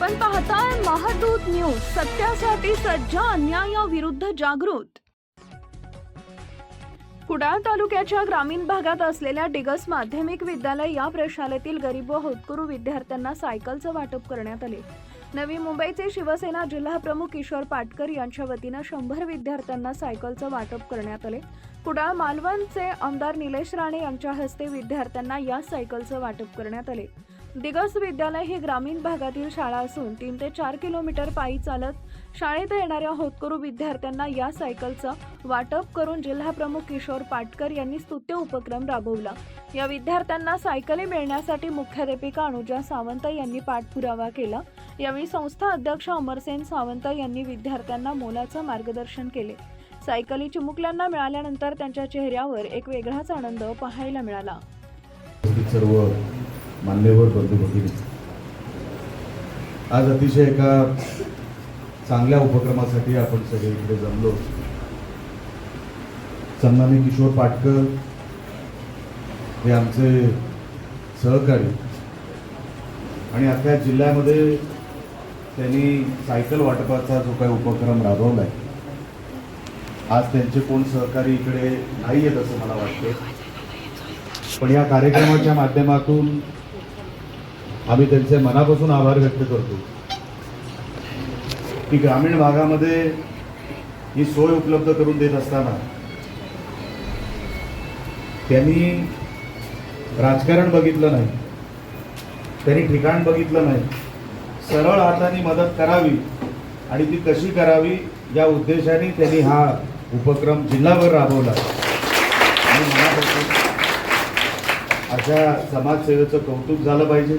आपण पाहताय महादूत न्यूज सत्यासाठी सज्ज अन्यायाविरुद्ध जागृत. कुडाळ तालुक्याच्या ग्रामीण भागात असलेल्या डिगस माध्यमिक विद्यालय या प्रशालेतील गरीब व होतकरू विद्यार्थ्यांना सायकलचं वाटप करण्यात आले. नवी मुंबईचे शिवसेना जिल्हा प्रमुख किशोर पाटकर यांच्या वतीनं शंभर विद्यार्थ्यांना सायकलचं वाटप करण्यात आले. कुडाळ मालवणचे आमदार निलेश राणे यांच्या हस्ते विद्यार्थ्यांना या सायकलचं वाटप करण्यात आले. दिगस विद्यालय ही ग्रामीण भागातील शाळा असून तीन ते चार किलोमीटर पायी चालत शाळेत येणाऱ्या होतकरू विद्यार्थ्यांना या सायकलचं वाटप करून जिल्हाप्रमुख किशोर पाटकर यांनी स्तुत्य उपक्रम राबवला. या विद्यार्थ्यांना सायकली मिळण्यासाठी मुख्याध्यापिका अनुजा सावंत यांनी पाठपुरावा केला. यावेळी संस्था अध्यक्ष अमरसेन सावंत यांनी विद्यार्थ्यांना मोलाचं मार्गदर्शन केले. सायकली चिमुकल्यांना मिळाल्यानंतर त्यांच्या चेहऱ्यावर एक वेगळाच आनंद पाहायला मिळाला. सर्व मान्यवर बंधू भगिनी. आज अतिशय एका चांगल्या उपक्रमासाठी आपण सगळे इकडे जमलो. सन्मान्य किशोर पाटकर हे आमचे सहकारी. आणि अख्ख्या जिल्ह्यामध्ये त्यांनी सायकल वाटपाचा जो काही उपक्रम राबवला आहे आज त्यांचे कोण सहकारी इकडे नाही आहेत असं मला वाटतं पण या कार्यक्रमाच्या माध्यमातून आम्ही त्यांचे मनापासून आभार व्यक्त करतो. की ग्रामीण भागामध्ये ही सोय उपलब्ध करून देत असताना त्यांनी राजकारण बघितलं नाही त्यांनी ठिकाण बघितलं नाही सरळ हाताने मदत करावी आणि ती कशी करावी या उद्देशाने त्यांनी हा उपक्रम जिल्हाभर राबवला. आणि मनापासून अशा समाजसेवेचं कौतुक झालं पाहिजे.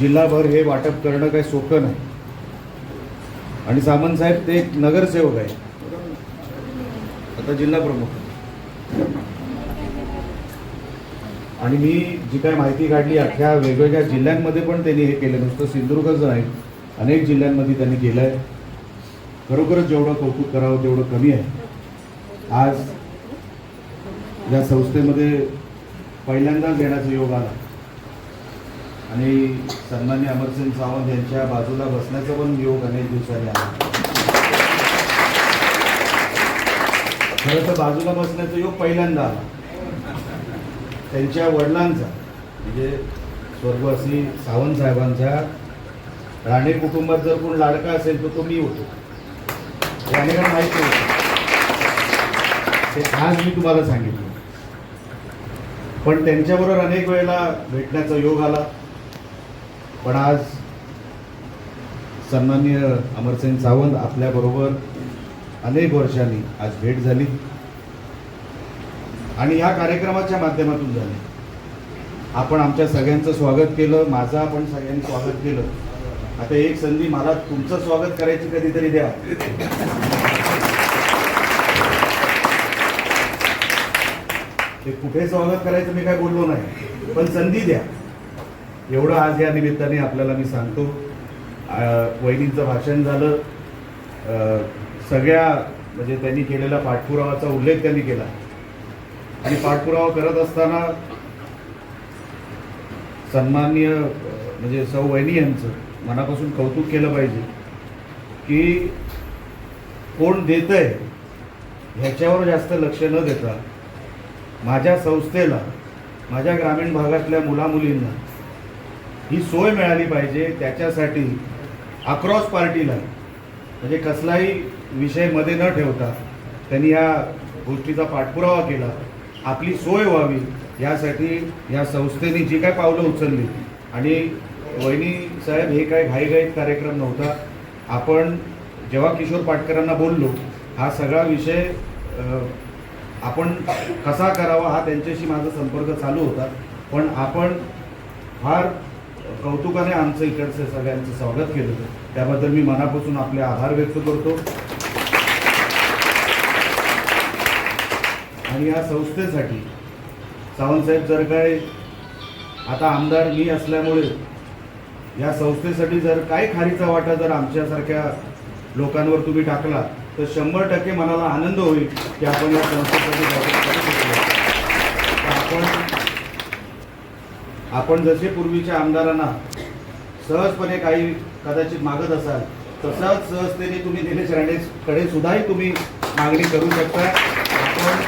जिल्हाभर हे वाटप करणं काही सोपं नाही. आणि सामंतसाहेब ते एक नगरसेवक आहे आता जिल्हा प्रमुख. आणि मी जी काय माहिती काढली अख्ख्या वेगवेगळ्या जिल्ह्यांमध्ये पण त्यांनी हे केलं. नुसतं सिंधुदुर्गच नाही अनेक जिल्ह्यांमध्ये त्यांनी केलं आहे. खरोखरच जेवढं कौतुक करावं तेवढं कमी आहे. आज या संस्थेमध्ये पहिल्यांदाच येण्याचा योग आला. आणि सन्मान्य अमरसिंग सावंत यांच्या बाजूला बसण्याचा पण योग अनेक दिवसांनी आला खरं तर बाजूला बसण्याचा योग पहिल्यांदा आला त्यांच्या वडिलांचा म्हणजे स्वर्गवासी सावंत साहेबांच्या राणे कुटुंबात जर कोण लाडका असेल तर तो मी होतो. हे अनेकांना माहिती होतं. ते आज मी तुम्हाला सांगितलं. पण त्यांच्याबरोबर अनेक वेळेला भेटण्याचा योग आला. पण आज सन्माननीय अमरसेन सावंत आपल्याबरोबर अनेक वर्षांनी आज भेट झाली आणि या कार्यक्रमाच्या माध्यमातून झाली. आपण आमच्या सगळ्यांचं स्वागत केलं माझं आपण सगळ्यांनी स्वागत केलं. आता एक संधी मला तुमचं स्वागत करायची कधीतरी द्या. ते कुठे स्वागत करायचं मी काय बोललो नाही पण संधी द्या. एवढं आज या निमित्ताने आपल्याला मी सांगतो. वहिनींचं भाषण झालं. सगळ्या म्हणजे त्यांनी केलेल्या पाठपुरावाचा उल्लेख त्यांनी केला. आणि पाठपुरावा करत असताना सन्माननीय म्हणजे सौ वहिनी यांचं मनापासून कौतुक केलं पाहिजे की कोण देत आहे ह्याच्यावर जास्त लक्ष न देता माझ्या संस्थेला माझ्या ग्रामीण भागातल्या मुलामुलींना ही सोय मिळाली पाहिजे त्याच्यासाठी अक्रॉस पार्टीला म्हणजे कसलाही विषयमध्ये न ठेवता त्यांनी या गोष्टीचा पाठपुरावा केला आपली सोय व्हावी यासाठी या संस्थेने जी काय पावलं उचलली. आणि वहिनी साहेब हे काय घाईघाईत कार्यक्रम नव्हता. आपण जेव्हा किशोर पाटकरांना बोललो हा सगळा विषय आपण कसा करावा हा त्यांच्याशी माझा संपर्क चालू होता. पण आपण फार कौतुकाने आमचं इकडचं सगळ्यांचं स्वागत केलं. त्याबद्दल मी मनापासून आपले आभार व्यक्त करतो. आणि या संस्थेसाठी सावंतसाहेब जर काय आता आमदार मी असल्यामुळे या संस्थेसाठी जर काय खारीचा वाटा जर आमच्यासारख्या लोकांवर तुम्ही टाकला तर शंभर टक्के मनाला आनंद होईल की आपण या संस्थेसाठी आपण आपण जसे पूर्वीच्या आमदारांना सहजपणे काही कदाचित मागत असाल तसाच सहजतेने तुम्ही निलेश राणेकडे सुद्धाही तुम्ही मागणी करू शकता. आपण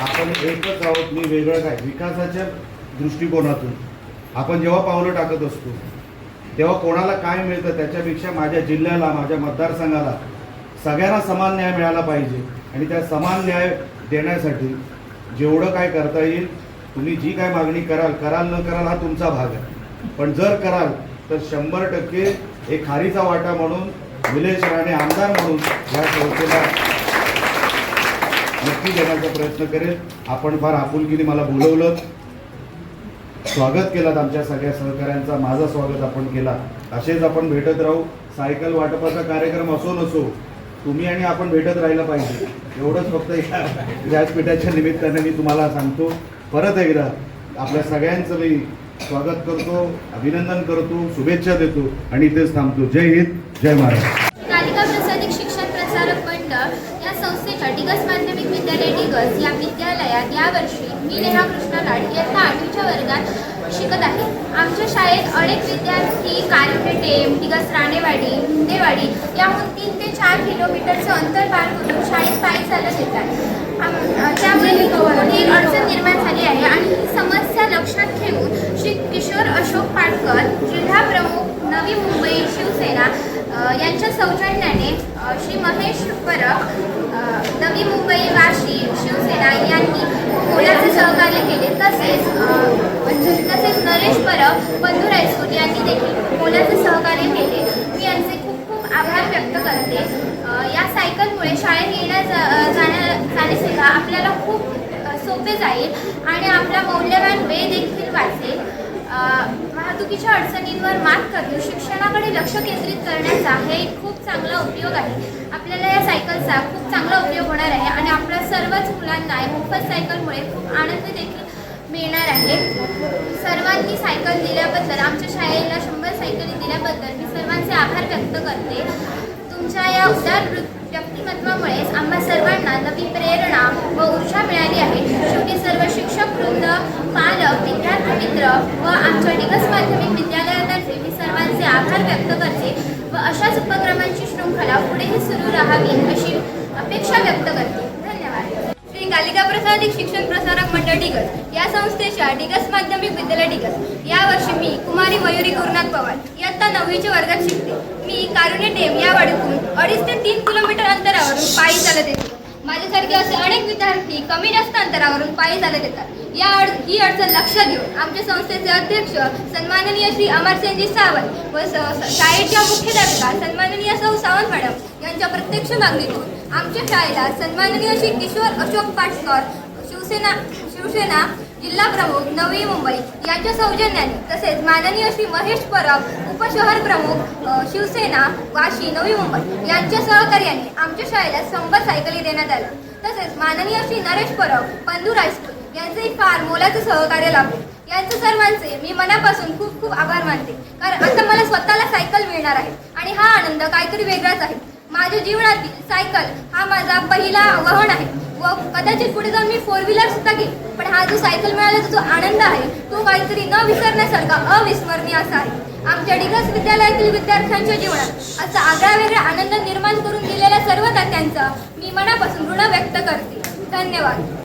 आपण एकच आहोत मी वेगळं काय? विकासाच्या दृष्टिकोनातून. आपण जेव्हा पावलं टाकत असतो तेव्हा कोणाला काय मिळतं त्याच्यापेक्षा माझ्या जिल्ह्याला माझ्या मतदारसंघाला सगळ्यांना समान न्याय मिळाला पाहिजे. आणि त्या समान न्याय देण्यासाठी जेवढं काय करता येईल तुम्ही जी काय मागणी कराल कराल न कराल हा तुमचा भाग आहे. पण जर कराल तर शंभर टक्के एक खारीचा वाटा म्हणून निलेश राणे आमदार म्हणून या संस्थेला नक्की देण्याचा प्रयत्न करेल. आपण फार आपुलकीने मला बोलवलं. स्वागत केलात आमच्या सगळ्या सहकाऱ्यांचा. माझा स्वागत आपण केला. असेच आपण भेटत राहू. सायकल वाटपाचा कार्यक्रम असो नसो तुम्ही आणि आपण भेटत राहिलं पाहिजे. एवढंच फक्त व्यासपीठाच्या निमित्ताने मी तुम्हाला सांगतो. परत एकदा आपल्या सगळ्यांचं मी स्वागत करतो अभिनंदन करतो शुभेच्छा देतो आणि इथेच थांबतो. जय हिंद जय महाराष्ट्र. कालिका प्रसादिक शिक्षण प्रसारक मंडळ या संस्थेच्या डिगस माध्यमिक विद्यालय डिगस या विद्यालयात यावर्षी मी नेहा कृष्णा लाड इयत्ता आठवीच्या वर्गात शिकत आहे. आमच्या शाळेत अनेक विद्यार्थी कारखे टेम डिगस राणेवाडी मुंदेवाडी याहून तीन ते चार किलोमीटरचं अंतर पार करून शाळेत पायी चालत येतात आम- त्यामुळे ही मोठी अडचण निर्माण झाली आहे आणि ही समस्या लक्षात घेऊन श्री किशोर अशोक पाटकर जिल्हा प्रमुख नवी मुंबई शिवसेना यांच्या सौजन्याने श्री महेश परब नवी मुंबई वाशी शिवसेना यांनी मोलाचे सहकार्य केले. तसेच तसेच नरेश परब बंधू रायसूर यांनी देखील मोलाचे सहकार्य केले. मी यांचे खूप खूप आभार व्यक्त करते. या सायकलमुळे शाळेत येण्या जा- जाण्या जाणे आपल्याला खूप सोपे जाईल आणि आपला मौल्यवान वेळ देखील वाहतुकीच्या अडचणींवर मात करून शिक्षणाकडे लक्ष केंद्रित करण्याचा हे एक खूप चांगला उपयोग आहे. आपल्याला या सायकलचा खूप चांगला उपयोग होणार आहे आणि आपल्या सर्वच मुलांना मोफत सायकलमुळे खूप आनंद देखील मिळणार आहे. सर्वांनी सायकल दिल्याबद्दल आमच्या शाळेला शंभर सायकली दिल्याबद्दल मी सर्वांचे आभार व्यक्त करते. तुमच्या या उदार व्यक्तिमत्वामुळेच आम्हा सर्वांना नवी प्रेरणा व ऊर्जा मिळाली आहे. शेवटी सर्व शिक्षक वृंद पालक विद्यार्थी मित्र व आमच्या डिगस माध्यमिक विद्यालयातर्फे मी सर्वांचे आभार व्यक्त करते व अशाच उपक्रमांची शृंखला पुढेही सुरू राहावी अशी अपेक्षा व्यक्त करते. श्री प्रसादिक शिक्षण प्रसारक मंडळ डिगस या संस्थेच्या डिगस माध्यमिक विद्यालय डिगस. यावर्षी मी कुमारी मयुरी गुरुनाथ पवार इयत्ता नववीच्या वर्गात शिकते. मी कारुण्य टेम या वाडीतून अडीच ते तीन किलोमीटर अंतरावरून पायी चालत येते. माझ्यासारखे असे अनेक विद्यार्थी कमी जास्त अंतरावरून पायी चालत येतात. या अड ही अडचण लक्षात घेऊन आमच्या संस्थेचे अध्यक्ष सन्माननीय श्री अमरसेनजी सावंत व स- शाळेच्या मुख्याध्यापिका सन्माननीय सौ सावंत मॅडम यांच्या प्रत्यक्ष मागणीतून आमच्या शाळेला सन्माननीय श्री किशोर अशोक पाटकर शिवसेना शिवसेना जिल्हा प्रमुख नवी मुंबई यांच्या सौजन्याने तसेच माननीय श्री महेश परब उपशहर प्रमुख शिवसेना वाशी नवी मुंबई यांच्या सहकार्याने आमच्या शाळेला शंभर सायकली देण्यात आल्या. तसेच माननीय श्री नरेश परब बंधू राजपूत यांचंही फार मोलाचे सहकार्य लाभले. यांचे सर्वांचे मी मनापासून खूप खूप आभार मानते. कारण आता मला स्वतःला सायकल मिळणार आहे आणि हा आनंद काहीतरी वेगळाच आहे. माझ्या जीवनातील सायकल हा माझा पहिला वाहन आहे. व कदाचित पुढे जाऊन मी फोर व्हीलर सुद्धा घेईन. पण हा जो सायकल मिळाल्याचा जो आनंद आहे तो काहीतरी न विसरण्यासारखा अविस्मरणीय असा आहे. आमच्या डिगस विद्यालयातील विद्यार्थ्यांच्या जीवनात असा आगळा वेगळा आनंद निर्माण करून दिलेल्या सर्व तात्यांचा मी मनापासून ऋण व्यक्त करते. धन्यवाद.